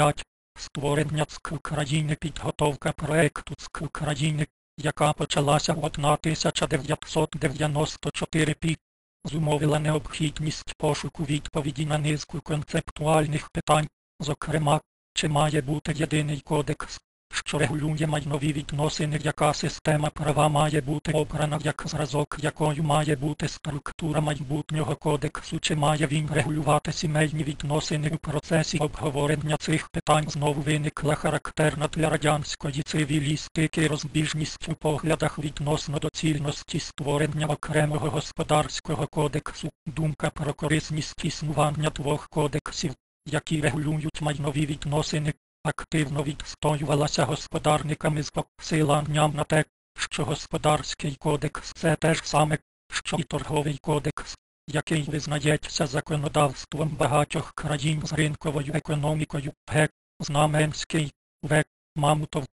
5. Створення ЦК України підготовка проекту ЦК України, яка почалася в 1994 пі, зумовила необхідність пошуку відповіді на низку концептуальних питань, зокрема, чи має бути єдиний кодекс, що регулює майнові відносини, яка система права має бути обрана як зразок, якою має бути структура майбутнього кодексу, чи має він регулювати сімейні відносини у процесі обговорення цих питань. Знову виникла характерна для радянської цивілістики розбіжність у поглядах відносно доцільності створення окремого господарського кодексу, думка про корисність існування двох кодексів, які регулюють майнові відносини, активно відстоювалася господарниками з посиланням на те, що господарський кодекс це те ж саме, що і торговий кодекс, який визнається законодавством багатьох країн з ринковою економікою, г. Знаменський, в. Мамутов.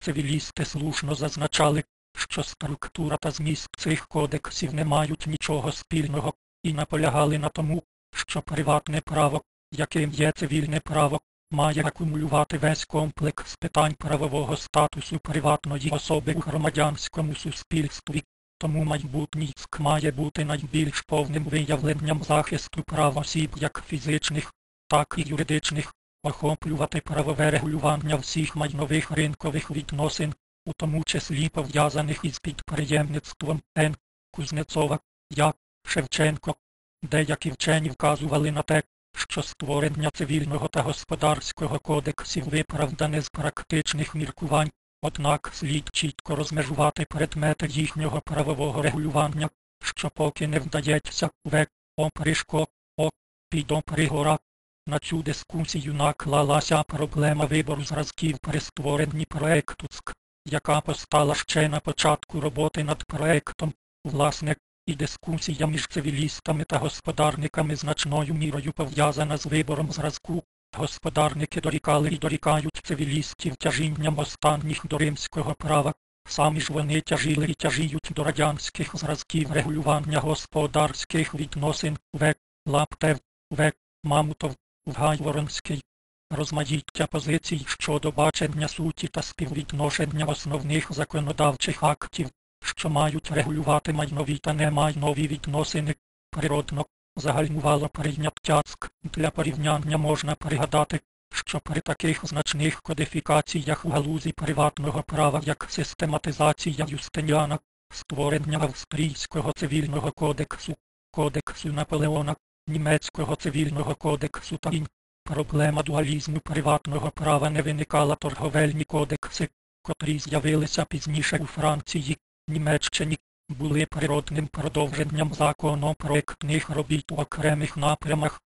Цивілісти слушно зазначали, що структура та зміст цих кодексів не мають нічого спільного, і наполягали на тому, що приватне право, яким є цивільне право, має акумулювати весь комплекс питань правового статусу приватної особи у громадянському суспільстві, тому майбутній СК має бути найбільш повним виявленням захисту прав осіб як фізичних, так і юридичних, охоплювати правове регулювання всіх майнових ринкових відносин, у тому числі пов'язаних із підприємництвом Н. Кузнецова, Я. Шевченко. Деякі вчені вказували на те, що створення цивільного та господарського кодексів виправдане з практичних міркувань, однак слід чітко розмежувати предмети їхнього правового регулювання, що поки не вдається в О. Пришко, О. Підопригора. На цю дискусію наклалася проблема вибору зразків при створенні проекту ЦК, яка постала ще на початку роботи над проектом, власне, і дискусія між цивілістами та господарниками значною мірою пов'язана з вибором зразку. Господарники дорікали і дорікають цивілістів тяжінням останніх до римського права. Самі ж вони тяжили і тяжіють до радянських зразків регулювання господарських відносин В. Лаптев, В. Мамутов, Вгайворонський. Розмаїття позицій щодо бачення суті та співвідношення основних законодавчих актів що мають регулювати майнові та немайнові відносини, природно, загальмувало прийняття ЦК. Для порівняння можна пригадати, що при таких значних кодифікаціях у галузі приватного права, як систематизація Юстиніана, створення Австрійського цивільного кодексу, кодексу Наполеона, німецького цивільного кодексу та ін, проблема дуалізму приватного права не виникала торговельні кодекси, котрі з'явилися пізніше у Франції, Німеччині були природним продовженням законопроектних робіт у окремих напрямах.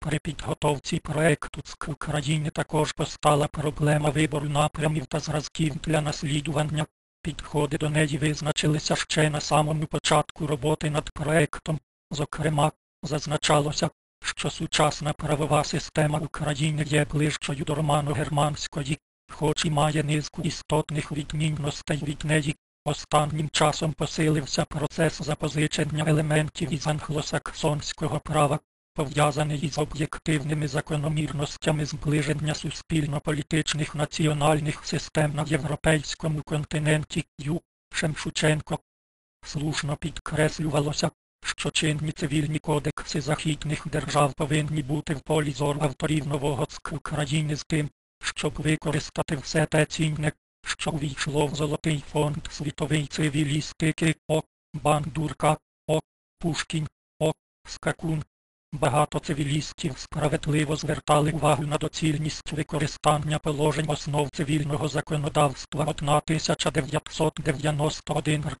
При підготовці проекту ЦК України також постала проблема вибору напрямів та зразків для наслідування. Підходи до неї визначилися ще на самому початку роботи над проектом. Зокрема, зазначалося, що сучасна правова система України є ближчою до романо-германської, хоч і має низку істотних відмінностей від неї. Останнім часом посилився процес запозичення елементів із англосаксонського права, пов'язаний із об'єктивними закономірностями зближення суспільно-політичних національних систем на європейському континенті Ю. Шемшученко. Слушно підкреслювалося, що чинні цивільні кодекси західних держав повинні бути в полі зору авторів нового ЦК України з тим, щоб використати все те цінне, що увійшло в Золотий фонд світовий цивілістики О. Бандурка, О. Пушкін, О. Скакун. Багато цивілістів справедливо звертали увагу на доцільність використання положень основ цивільного законодавства 1991 р,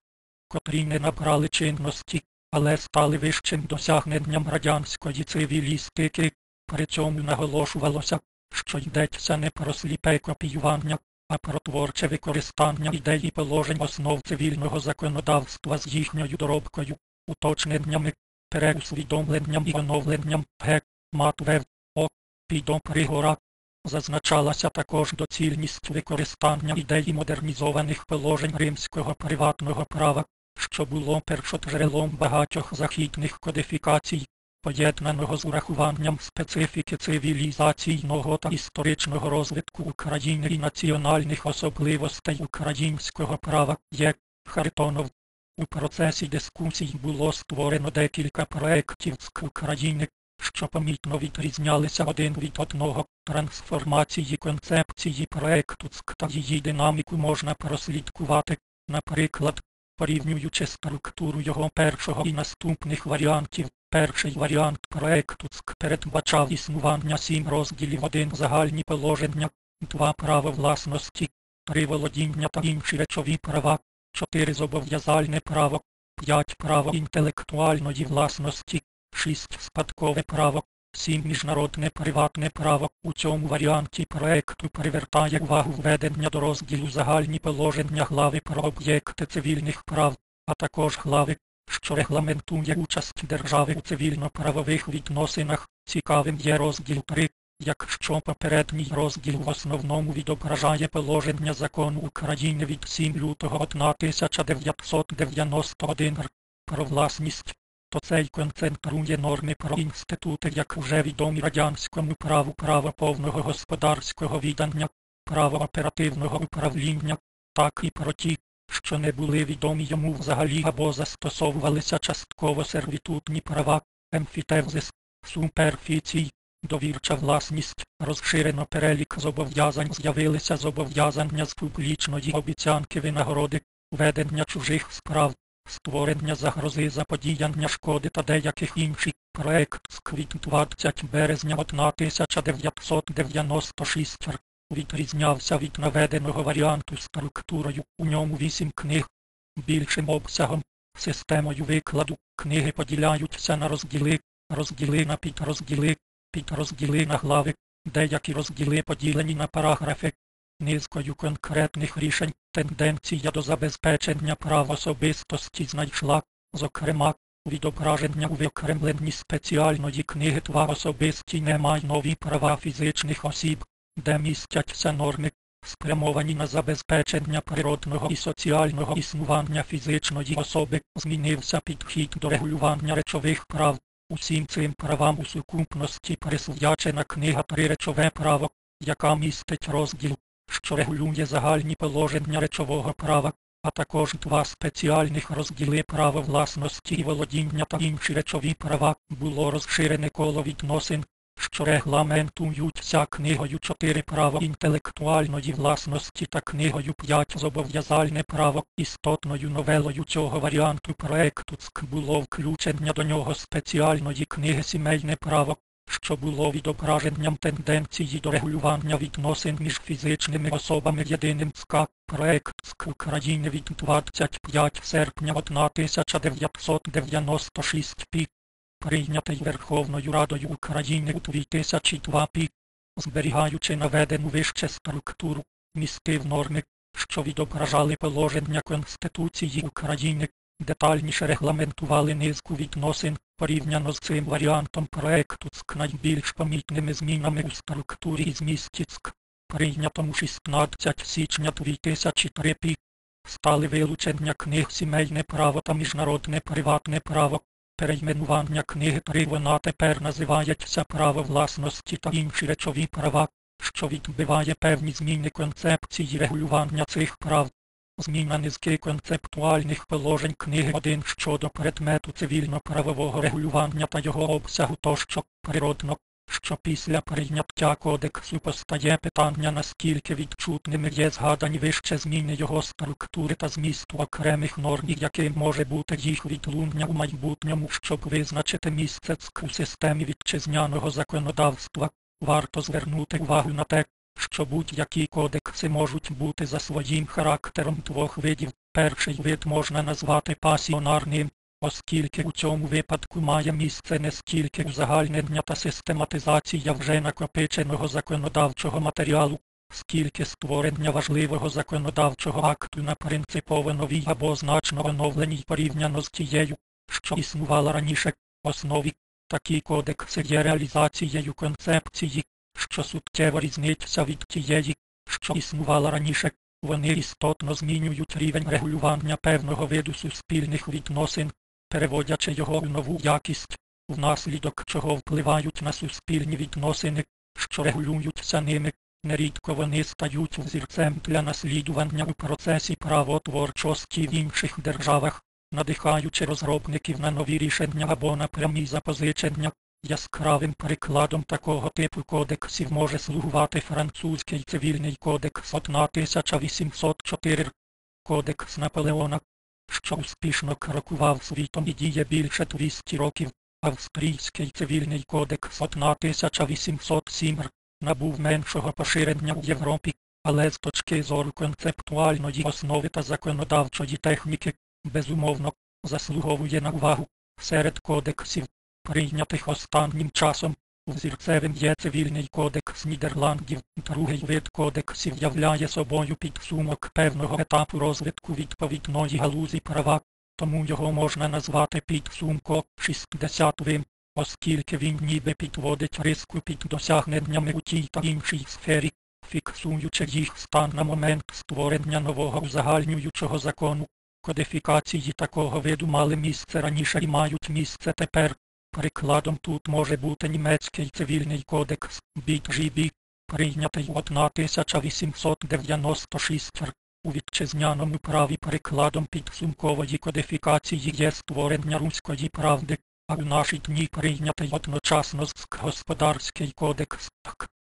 котрі не набрали чинності, але стали вищим досягненням радянської цивілістики. При цьому наголошувалося, що йдеться не про сліпе копіювання, а про творче використання ідеї положень основ цивільного законодавства з їхньою доробкою, уточненнями, переусвідомленням і оновленням г. Матвев, О. Підопригора. Зазначалася також доцільність використання ідеї модернізованих положень римського приватного права, що було першоджерелом багатьох західних кодифікацій, поєднаного з урахуванням специфіки цивілізаційного та історичного розвитку України і національних особливостей українського права є Харитонов. У процесі дискусій було створено декілька проєктів з України, що помітно відрізнялися один від одного. Трансформації концепції проєкту ЦК та її динаміку можна прослідкувати, наприклад, порівнюючи структуру його першого і наступних варіантів. Перший варіант проєкту ЦК передбачав існування сім розділів, один загальні положення, два права власності, три володіння та інші речові права, чотири зобов'язальне право, п'ять право інтелектуальної власності, шість спадкове право, сім міжнародне приватне право. У цьому варіанті проекту привертає увагу введення до розділу загальні положення глави про об'єкти цивільних прав, а також глави, що регламентує участь держави у цивільно-правових відносинах. Цікавим є розділ 3, якщо попередній розділ в основному відображає положення закону України від 7 лютого 1991 р. про власність, то цей концентрує норми про інститути як уже відомі радянському праву право повного господарського віддання, право оперативного управління, так і про ті, що не були відомі йому взагалі або застосовувалися частково сервітутні права, емфітевзис, суперфіцій, довірча власність, розширено перелік зобов'язань з'явилися зобов'язання з публічної обіцянки винагороди, ведення чужих справ, створення загрози заподіяння шкоди та деяких інших. Проект з квіт 20 березня 1996 р. Відрізнявся від наведеного варіанту структурою. У ньому вісім книг, більшим обсягом, системою викладу. Книги поділяються на розділи, розділи на підрозділи, підрозділи на глави, деякі розділи поділені на параграфи, низкою конкретних рішень тенденція до забезпечення прав особистості знайшла, зокрема, відображення у виокремленні спеціальної книги Тва особисті немає нові права фізичних осіб, де містяться норми, спрямовані на забезпечення природного і соціального існування фізичної особи, змінився підхід до регулювання речових прав. Усім цим правам у сукупності присвячена книга Три речове право, яка містить розділ що регулює загальні положення речового права, а також два спеціальних розділи права власності і володіння та інші речові права було розширене коло відносин, що регламентуються книгою 4 право інтелектуальної власності та книгою 5 зобов'язальне право істотною новелою цього варіанту проекту ЦК було включення до нього спеціальної книги сімейне право що було відображенням тенденції до регулювання відносин між фізичними особами єдиним СКА. Проект СК України від 25 серпня 1996 пі. Прийнятий Верховною Радою України у 2002 пі. Зберігаючи наведену вище структуру, містив норми, що відображали положення Конституції України, детальніше регламентували низку відносин порівняно з цим варіантом проекту ЦК найбільш помітними змінами у структурі і змісті ЦК, прийнятому 16 січня 2003 пі. Стали вилучення книг сімейне право та міжнародне приватне право. Перейменування книги три вона тепер називається право власності та інші речові права, що відбиває певні зміни концепції регулювання цих прав. Зміна низки концептуальних положень книги 1 щодо предмету цивільно-правового регулювання та його обсягу тощо природно, що після прийняття кодексу постає питання наскільки відчутними є згадані вище зміни його структури та змісту окремих норм, і яким може бути їх відлуння у майбутньому, щоб визначити місцець у системі вітчизняного законодавства. Варто звернути увагу на те, що будь-які кодекси можуть бути за своїм характером двох видів. Перший вид можна назвати пасіонарним, оскільки у цьому випадку має місце не стільки узагальнення та систематизація вже накопиченого законодавчого матеріалу, скільки створення важливого законодавчого акту на принципово новій або значно оновленій порівняно з тією, що існувала раніше, основі. Такі кодекси є реалізацією концепції, що суттєво різниця від тієї, що існувала раніше, вони істотно змінюють рівень регулювання певного виду суспільних відносин, переводячи його у нову якість. внаслідок чого впливають на суспільні відносини, що регулюються ними. Нерідко вони стають взірцем для наслідування у процесі правотворчості в інших державах, надихаючи розробників на нові рішення або на прямі запозичення. Яскравим прикладом такого типу кодексів може слугувати французький цивільний кодекс 1804, кодекс Наполеона, що успішно крокував світом і діє більше 200 років. Австрійський цивільний кодекс 1807 набув меншого поширення в Європі, але з точки зору концептуальної основи та законодавчої техніки, безумовно, заслуговує на увагу серед кодексів, прийнятих останнім часом. Взірцевим є цивільний кодекс Нідерландів. Другий вид кодексів являє собою підсумок певного етапу розвитку відповідної галузі права, тому його можна назвати підсумко 60-вим, оскільки він ніби підводить риску під досягненнями у тій та іншій сфері, фіксуючи їх стан на момент створення нового узагальнюючого закону. Кодифікації такого виду мали місце раніше і мають місце тепер. Прикладом тут може бути німецький цивільний кодекс BGB, прийнятий 1896 у вітчизняному праві прикладом підсумкової кодифікації є створення руської правди, а у наші дні прийнятий одночасно з господарський кодекс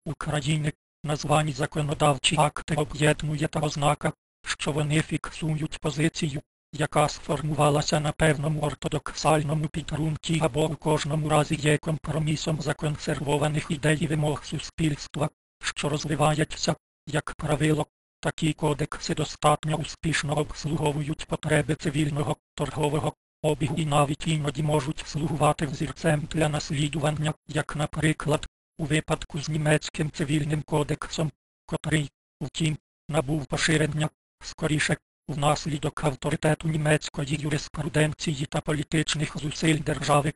України, названі законодавчі акти об'єднує та ознака, що вони фіксують позицію, яка сформувалася на певному ортодоксальному підґрунті або у кожному разі є компромісом законсервованих ідей і вимог суспільства, що розвивається, як правило, такі кодекси достатньо успішно обслуговують потреби цивільного, торгового обігу і навіть іноді можуть слугувати взірцем для наслідування, як, наприклад, у випадку з німецьким цивільним кодексом, котрий, втім, набув поширення, скоріше, внаслідок авторитету німецької юриспруденції та політичних зусиль держави,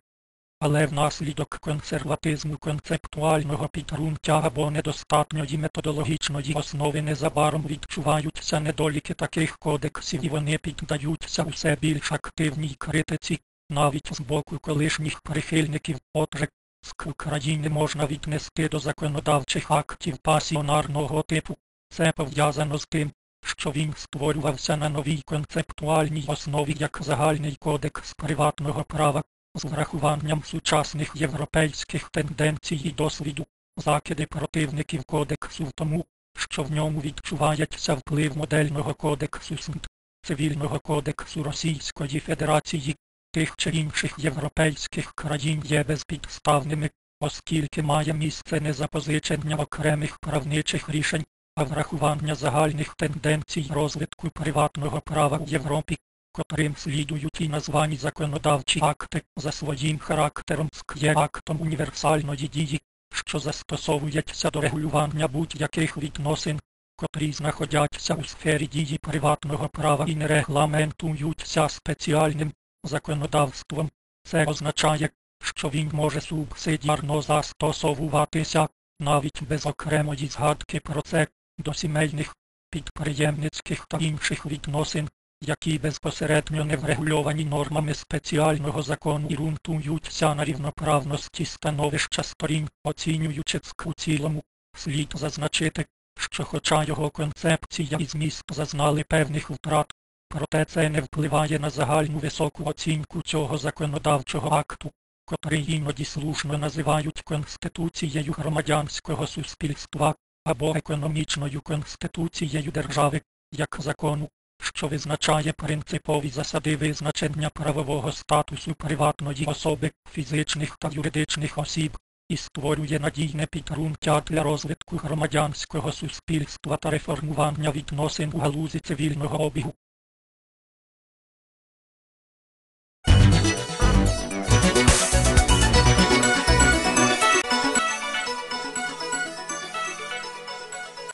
але внаслідок консерватизму концептуального підґрунтя або недостатньої методологічної основи незабаром відчуваються недоліки таких кодексів і вони піддаються усе більш активній критиці, навіть з боку колишніх прихильників, отже, з України можна віднести до законодавчих актів пасіонарного типу. Це пов'язано з тим, що він створювався на новій концептуальній основі як загальний кодекс приватного права, з врахуванням сучасних європейських тенденцій і досвіду, закиди противників кодексу в тому, що в ньому відчувається вплив модельного кодексу СНД, цивільного кодексу Російської Федерації, тих чи інших європейських країн є безпідставними, оскільки має місце не запозичення окремих правничих рішень, а врахування загальних тенденцій розвитку приватного права в Європі, котрим слідують і названі законодавчі акти за своїм характером є актом універсальної дії, що застосовується до регулювання будь-яких відносин, котрі знаходяться у сфері дії приватного права і не регламентуються спеціальним законодавством. Це означає, що він може субсидіарно застосовуватися навіть без окремої згадки про це до сімейних, підприємницьких та інших відносин, які безпосередньо не врегульовані нормами спеціального закону і ґрунтуються на рівноправності становища сторін, оцінюючи ЦК у цілому, слід зазначити, що хоча його концепція і зміст зазнали певних втрат, проте це не впливає на загальну високу оцінку цього законодавчого акту, котрий іноді слушно називають Конституцією громадянського суспільства або економічною конституцією держави, як закону, що визначає принципові засади визначення правового статусу приватної особи, фізичних та юридичних осіб, і створює надійне підґрунтя для розвитку громадянського суспільства та реформування відносин у галузі цивільного обігу.